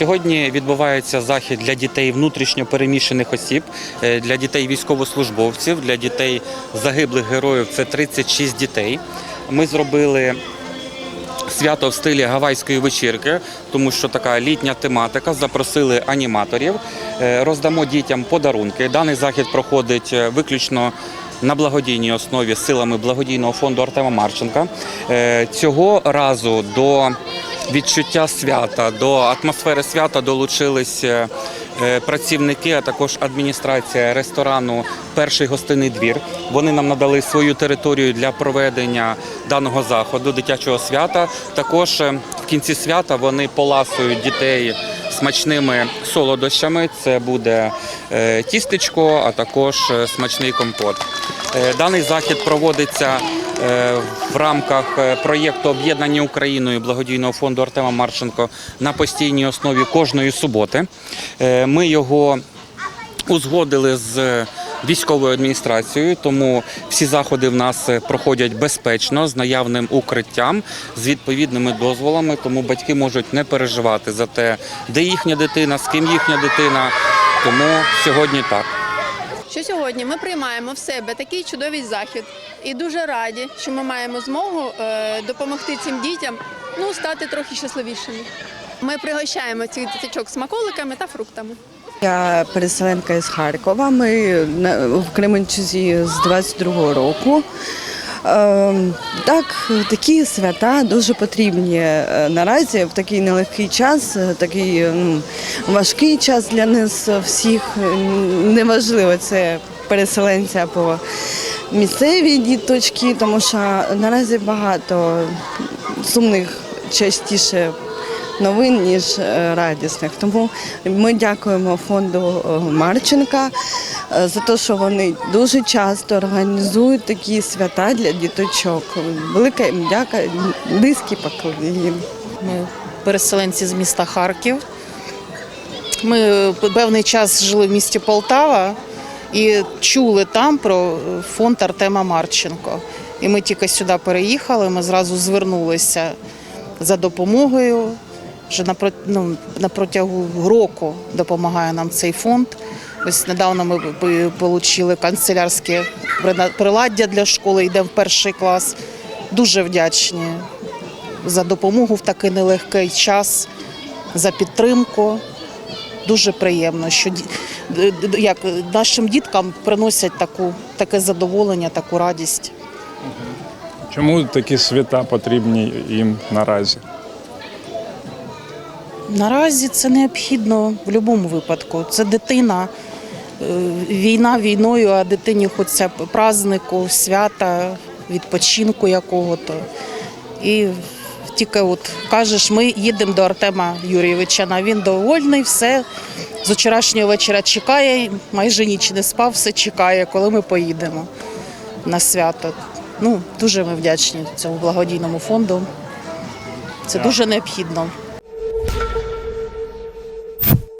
Сьогодні відбувається захід для дітей внутрішньо переміщених осіб, е, для дітей військовослужбовців, для дітей загиблих героїв. Це 36 дітей. Ми зробили свято в стилі гавайської вечірки, тому що така літня тематика. Запросили аніматорів, Е, роздамо дітям подарунки. Даний захід проходить е, виключно. На благодійній основі силами благодійного фонду Артема Марченка цього разу до відчуття свята, до атмосфери свята долучились е, працівники, а також адміністрація ресторану Перший гостинний двір. Вони нам надали свою територію для проведення даного заходу, дитячого свята. Також е, в кінці свята вони поласують дітей смачними солодощами. Це буде е, тістечко, а також смачний компот. Даний захід проводиться в рамках е, проєкту об'єднання Україною благодійного фонду Артема Марченко на постійній основі кожної суботи. Е, Ми його узгодили з військовою адміністрацією, тому всі заходи в нас е, проходять безпечно з наявним укриттям, з відповідними дозволами. Тому батьки можуть не переживати за те, де їхня дитина, з ким їхня дитина. Тому сьогодні так. Що сьогодні ми приймаємо в себе такий чудовий захід і дуже раді, що ми маємо змогу е, допомогти цим дітям ну, стати трохи щасливішими. Ми пригощаємо цих діточок смаколиками та фруктами. Я переселенка із Харкова. Ми в Кременчузі з 22-го року. Е, Так, такі свята дуже потрібні е, наразі в такий нелегкий час, е, такий е, ну, важкий час для нас всіх. Е, Неважливо, це переселенці або місцеві діточки, тому що наразі багато сумних частіше новин, ніж е, радісних. Тому ми дякуємо фонду Марченка за те, що вони дуже часто організують такі свята для діточок. Велика їм дяка, низький поклін. Ми переселенці з міста Харків. Ми певний час жили в місті Полтава і чули там про фонд Артема Марченко. І ми тільки сюди переїхали, ми зразу звернулися за допомогою. Вже на, ну, на протягу року допомагає нам цей фонд. Ось недавно ми отримали канцелярське приладдя для школи, йдемо в перший клас. Дуже вдячні за допомогу в такий нелегкий час, за підтримку. Дуже приємно, що як нашим діткам приносять таку, таке задоволення, таку радість. Чому такі свята потрібні їм наразі? Наразі це необхідно в будь-якому випадку. Це дитина, війна війною, а дитині хочеться празднику, свята, відпочинку якого-то. І тільки от кажеш, ми їдемо до Артема Юрійовича, а він довольний, все. З вчорашнього вечора чекає, майже ніч не спав, все чекає, коли ми поїдемо на свято. Ну, дуже ми вдячні цьому благодійному фонду. Це дуже необхідно.